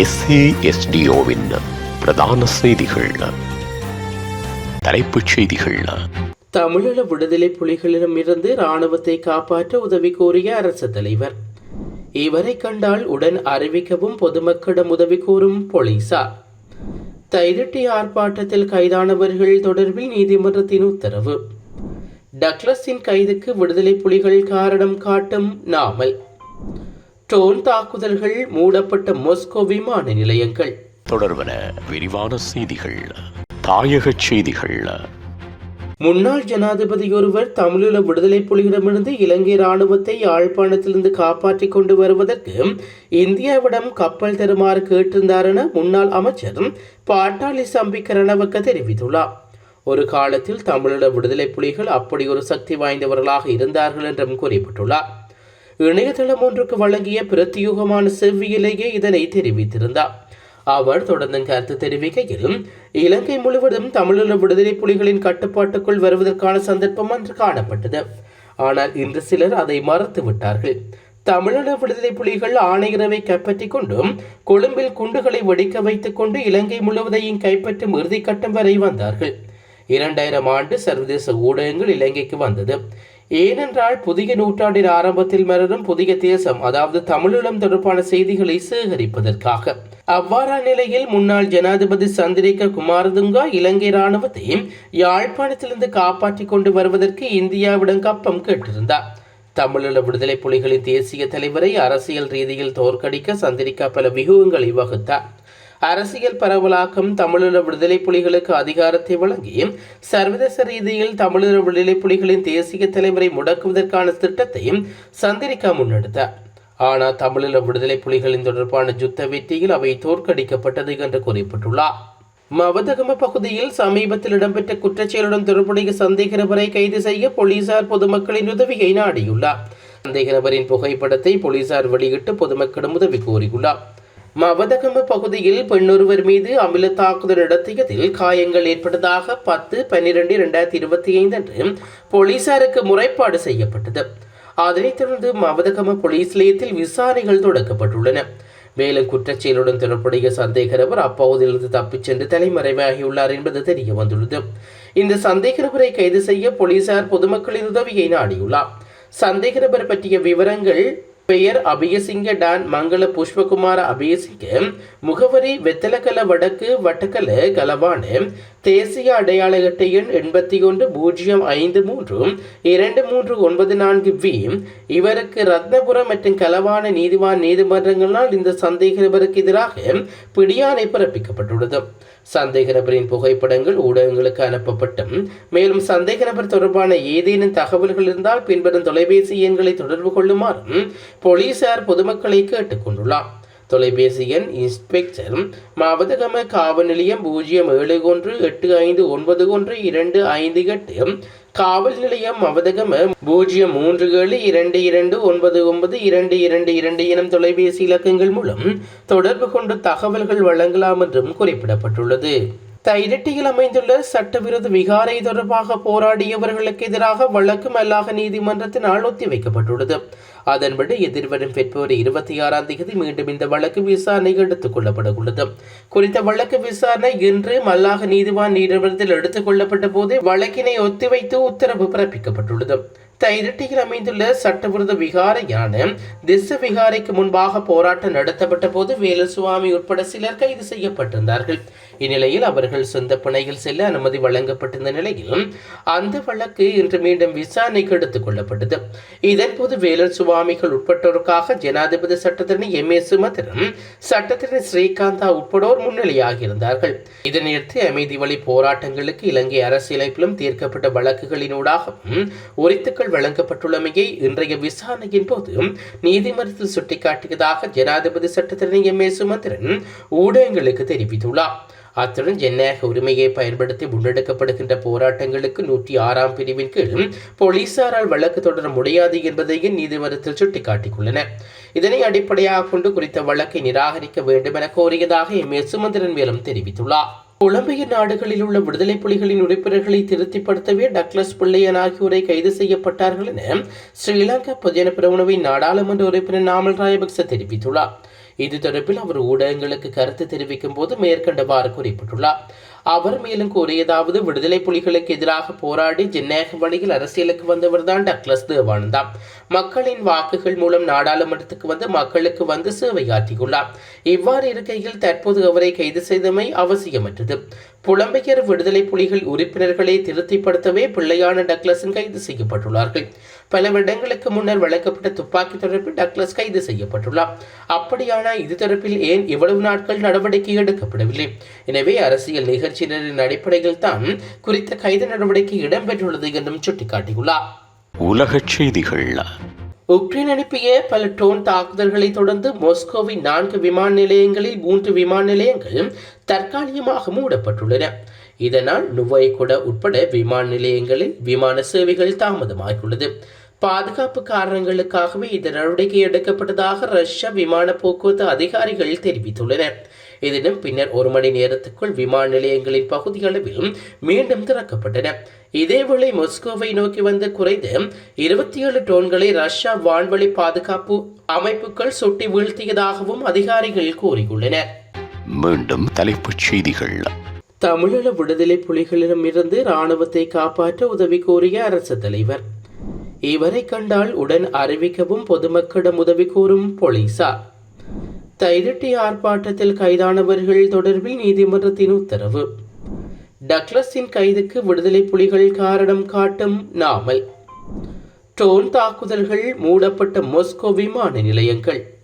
எஸ்ஏஎஸ்டிஓவின் பிரதான செய்திகள். தலைப்புச் செய்திகள். தமிழீழ விடுதலை புலிகளிடமிருந்து இராணுவத்தை காப்பாற்ற உதவி கோரிய அரசு தலைவர். இவரை கண்டால் உடன் அறிவிக்கவும் பொதுமக்களிடம் உதவி கோரும் போலீசார். தைரட்டி ஆர்ப்பாட்டத்தில் கைதானவர்கள் தொடர்பில் நீதிமன்றத்தின் உத்தரவு. டக்ளஸின் கைதுக்கு விடுதலை புலிகள் காரணம் காட்டும் நாமல். ட்ரோன் தாக்குதல்கள் மூடப்பட்ட மாஸ்கோ விமான நிலையங்கள். தொடர்பன விரிவான செய்திகள் தாயகச் செய்திகள். முன்னாள் ஜனாதிபதி ஒருவர் தமிழீழ விடுதலை புலிகளிடமிருந்து இலங்கை ராணுவத்தை யாழ்ப்பாணத்திலிருந்து காப்பாற்றிக் கொண்டு வருவதற்கு இந்தியாவிடம் கப்பல் தருமாறு கேட்டிருந்தார் என முன்னாள் அமைச்சர் பாட்டாளி சம்பிக்க ரணவக்க தெரிவித்துள்ளார். ஒரு காலத்தில் தமிழீழ விடுதலை புலிகள் அப்படி ஒரு சக்தி வாய்ந்தவர்களாக இருந்தார்கள் என்றும் குறிப்பிட்டுள்ளார். இணையதளம் ஒன்றுக்கு வழங்கிய பிரத்யூகமான செவ்வியிலேயே இதனை தெரிவித்திருந்தார். அவர் தொடர்ந்து கருத்து தெரிவிக்கையில் இலங்கை முழுவதும் தமிழீழ விடுதலை புலிகளின் கட்டுப்பாட்டுக்குள் வருவதற்கான சந்தர்ப்பம் அன்று காணப்பட்டது. ஆனால் இன்று சிலர் அதை மறத்து விட்டார்கள் தமிழீழ விடுதலை புலிகள் ஆணையரவை கைப்பற்றிக் கொண்டும் கொழும்பில் குண்டுகளை வெடிக்க வைத்துக் கொண்டு இலங்கை முழுவதையும் கைப்பற்றும் இறுதிக்கட்டம் வரை வந்தார்கள். இரண்டாயிரம் ஆண்டு சர்வதேச ஊடகங்கள் இலங்கைக்கு வந்தது. ஏனென்றால் புதிய நூற்றாண்டின் ஆரம்பத்தில் மலரும் புதிய தேசம் அதாவது தமிழீழம் தொடர்பான செய்திகளை சேகரிப்பதற்காக. அவ்வாறான நிலையில் முன்னாள் ஜனாதிபதி சந்திரிக குமாரதுங்கா இலங்கை ராணுவத்தை யாழ்ப்பாணத்திலிருந்து காப்பாற்றிக் கொண்டு வருவதற்கு இந்தியாவிடம் கப்பம் கேட்டிருந்தார். தமிழீழ விடுதலை புலிகளின் தேசிய தலைவரை அரசியல் ரீதியில் தோற்கடிக்க சந்திரிகா பல வியூகங்களை வகுத்தார். அரசியல் பரவலாக்கம் தமிழீழ விடுதலை புலிகளுக்கு அதிகாரத்தை வழங்கி சர்வதேச ரீதியில் தமிழீழ விடுதலை புலிகளின் தேசிய தலைவரை முடக்குவதற்கான திட்டத்தையும் சந்திரிகா முன்னெடுத்தார் ஆனால் தமிழீழ விடுதலை புலிகளின் தொடர்பான யுத்த வெற்றியில் அவை தோற்கடிக்கப்பட்டது என்று குறிப்பிட்டுள்ளார். மவதகம பகுதியில் சமீபத்தில் இடம்பெற்ற குற்றச்செயலுடன் தொடர்புடைய சந்தேக நபரை கைது செய்ய போலீசார் பொதுமக்களின் உதவியை நாடியுள்ளார். சந்தேக நபரின் புகைப்படத்தை போலீசார் வெளியிட்டு பொதுமக்களிடம் உதவி கோரியுள்ளார். மவதகம பகுதியில் பெண்ணொருவர் மீது அமில தாக்குதல் நடத்தியதில் காயங்கள் ஏற்பட்டதாக பத்து பன்னிரண்டு இரண்டாயிரத்தி இருபத்தி ஐந்து அன்று போலீசாருக்கு முறைப்பாடு செய்யப்பட்டது. அதனைத் தொடர்ந்து மவதகம போலீஸ் நிலையத்தில் விசாரணைகள் தொடங்கப்பட்டுள்ளன. மேலும் குற்றச்செயலுடன் தொடர்புடைய சந்தேக நபர் அப்பகுதியிலிருந்து தப்பிச் சென்று தலைமறைவாகியுள்ளார் என்பது தெரிய வந்துள்ளது இந்த சந்தேக நபரை கைது செய்ய போலீசார் பொதுமக்களின் உதவியை நாடியுள்ளார். சந்தேக நபர் பற்றிய விவரங்கள் பெயர் அபயசிங்க டான் மங்கள புஷ்பகுமார அபயசிங்க. முகவரி வெத்தலக்கல வடக்கு வட்டக்கல கலவான தேசிய அடையாள அட்டை எண் எண்பத்தி ஒன்று பூஜ்ஜியம் ஐந்து மூன்று இரண்டு மூன்று ஒன்பது நான்கு வி. இவருக்கு ரத்னபுரம் மற்றும் கலவான நீதிவான் நீதிமன்றங்களால் இந்த சந்தேக நபருக்கு எதிராக பிடியாணை பிறப்பிக்கப்பட்டுள்ளது. சந்தேக நபரின் புகைப்படங்கள் ஊடகங்களுக்கு அனுப்பப்பட்டும். மேலும் சந்தேக நபர் தொடர்பான ஏதேனும் தகவல்கள் இருந்தால் பின்வரும் தொலைபேசி எண்களை தொடர்பு கொள்ளுமாறும் போலீசார் பொதுமக்களை கேட்டுக்கொண்டுள்ளார் தொலைபேசி எண் இன்ஸ்பெக்டர் மாவதகம காவல் நிலையம் பூஜ்ஜியம் ஏழு ஒன்று எட்டு ஐந்து ஒன்பது ஒன்று இரண்டு ஐந்து எட்டு காவல் நிலையம் மவதகம பூஜ்ஜியம் மூன்று ஏழு இரண்டு இரண்டு ஒன்பது ஒன்பது இரண்டு இரண்டு இரண்டு எனும் தொலைபேசி இலக்கங்கள் மூலம் தொடர்பு கொண்டு தகவல்கள் வழங்கலாம் என்றும் குறிப்பிடப்பட்டுள்ளது. தைரட்டியில் அமைந்துள்ள சட்டவிரோத விகாரை தொடர்பாக போராடியவர்களுக்கு எதிராக வழக்கு மல்லாக நீதிமன்றத்தினால் ஒத்திவைக்கப்பட்டுள்ளது. அதன்படி எதிர்வரும் பிப்ரவரி இருபத்தி ஆறாம் தேதி மீண்டும் இந்த வழக்கு விசாரணை எடுத்துக் கொள்ளப்படவுள்ளது. குறித்த வழக்கு விசாரணை இன்று மல்லாக நீதிவான் நீதிமன்றத்தில் எடுத்துக் கொள்ளப்பட்ட போது வழக்கினை ஒத்திவைத்து உத்தரவு பிறப்பிக்கப்பட்டுள்ளது. தைரட்டியில் அமைந்துள்ள சட்டவிரோத விகாரையான திச விகாரைக்கு முன்பாக போராட்டம் நடத்தப்பட்ட போது வேலுசுவாமி உட்பட சிலர் கைது செய்யப்பட்டிருந்தார்கள். இந்நிலையில் அவர்கள் சொந்த பிணையில் செல்ல அனுமதி வழங்கப்பட்டிருந்த நிலையில் அந்த வழக்கு இன்று மீண்டும் விசாரணைக்கு எடுத்துக் கொள்ளப்பட்டது. இதன்போது வேலர் சுவாமிகள் உட்பட்டோருக்காக ஜனாதிபதி சட்டத்திரணி எம் ஏ சுமந்திரன் சட்டத்திரணி ஸ்ரீகாந்தா உட்படோர் முன்னிலையாகியிருந்தார்கள். இதனையடுத்து அமைதி வழி போராட்டங்களுக்கு இலங்கை அரசியலமைப்பிலும் தீர்க்கப்பட்ட வழக்குகளினூடாகவும் உரித்துக்கள் வழங்கப்பட்டுள்ளமையை இன்றைய விசாரணையின் போது நீதிமன்றத்தில் சுட்டிக்காட்டியதாக ஜனாதிபதி சட்டத்தரணி எம் ஏ சுமந்திரன் ஊடகங்களுக்கு தெரிவித்துள்ளார். அத்துடன் ஜனநாயக உரிமையை பயன்படுத்தி முன்னெடுக்கப்படுகின்ற போராட்டங்களுக்கு நூற்றி ஆறாம் பிரிவின் கீழ் போலீசாரால் வழக்கு தொடர முடியாது என்பதையும் நீதிமன்றத்தில் சுட்டிக்காட்டியுள்ளனர். இதனை அடிப்படையாக கொண்டு குறித்த வழக்கை நிராகரிக்க வேண்டும் என கோரியதாக எம் ஏ சுமந்திரன் மேலும் தெரிவித்துள்ளார். புலம்பெயர் நாடுகளில் உள்ள விடுதலை புலிகளின் உறுப்பினர்களை திருப்திப்படுத்தவே டக்ளஸ் பிள்ளையன் ஆகியோரை கைது செய்யப்பட்டார்கள் என ஸ்ரீலங்கா பொதுஜன பிரமுனவின் நாடாளுமன்ற உறுப்பினர் நாமல் ராயபக்ச தெரிவித்துள்ளார். இது தொடர்பில் அவர் ஊடகங்களுக்கு கருத்து தெரிவிக்கும் போது மேற்கண்டவாறு குறிப்பிட்டுள்ளார். அவர் மேலும் கூறியதாவது விடுதலை புலிகளுக்கு எதிராக போராடி ஜனநாயக வழியில் அரசியலுக்கு வந்தவர்தான் டக்ளஸ் தேவானந்தா. மக்களின் வாக்குகள் மூலம் நாடாளுமன்றத்துக்கு வந்து மக்களுக்கு வந்து சேவையாற்றியுள்ளார். இவ்வாறு இருக்கையில் தற்போது அவரை கைது செய்தமை அவசியமற்றது. புலம்பெயர் விடுதலை புலிகள் உறுப்பினர்களை திருப்திப்படுத்தவே பிள்ளையான டக்ளஸும் கைது செய்யப்பட்டுள்ளார்கள். பல வருடங்களுக்கு முன்னர் வழங்கப்பட்ட துப்பாக்கி தொடர்பில் டக்ளஸ் கைது செய்யப்பட்டுள்ளார். அப்படியான இது தொடர்பில் ஏன் இவ்வளவு நாட்கள் நடவடிக்கை எடுக்கப்படவில்லை? எனவே அரசியல் நிகழ்ச்சியினரின் அடிப்படையில் தான் குறித்த கைது நடவடிக்கை இடம்பெற்றுள்ளது என்றும் சுட்டிக்காட்டியுள்ளார். உலகச் செய்திகள் உக்ரைன் அனுப்பிய பல ட்ரோன் தாக்குதல்களை தொடர்ந்து மாஸ்கோவின் நான்கு விமான நிலையங்களில் மூன்று விமான நிலையங்கள் தற்காலிகமாக மூடப்பட்டுள்ளன. இதனால் நுவயகுட உட்பட விமான நிலையங்களில் விமான சேவைகள் தாமதமாகியுள்ளது. பாதுகாப்பு காரணங்களுக்காகவே இந்த நடவடிக்கை எடுக்கப்பட்டதாக ரஷ்ய விமான போக்குவரத்து அதிகாரிகள் தெரிவித்துள்ளனர். இதனும் பின்னர் ஒரு மணி நேரத்துக்குள் விமான நிலையங்களின் பகுதி அளவில் மீண்டும் திறக்கப்பட்டன. இதேவேளை மாஸ்கோவை நோக்கி வந்த குறைந்த இருபத்தி ஏழு டோன்களை ரஷ்யா வான்வழி பாதுகாப்பு அமைப்புகள் சுட்டி வீழ்த்தியதாகவும் அதிகாரிகள் கூறியுள்ளனர். மீண்டும் தலைப்புச் செய்திகள். தமிழீழ விடுதலை புலிகளிடமிருந்து இராணுவத்தை காப்பாற்ற உதவி கோரிய அரசு தலைவர் இவரை கண்டால் உடன் அறிவிக்கவும் பொதுமக்களிடம் உதவி கூறும் போலீசார் தைரட்டி ஆர்ப்பாட்டத்தில் கைதானவர்கள் தொடர்பில் நீதிமன்றத்தின் உத்தரவு. டக்ளஸின் கைதுக்கு விடுதலை புலிகள் காரணம் காட்டும் நாமல். ட்ரோன் தாக்குதல்கள் மூடப்பட்ட மொஸ்கோ விமான நிலையங்கள்.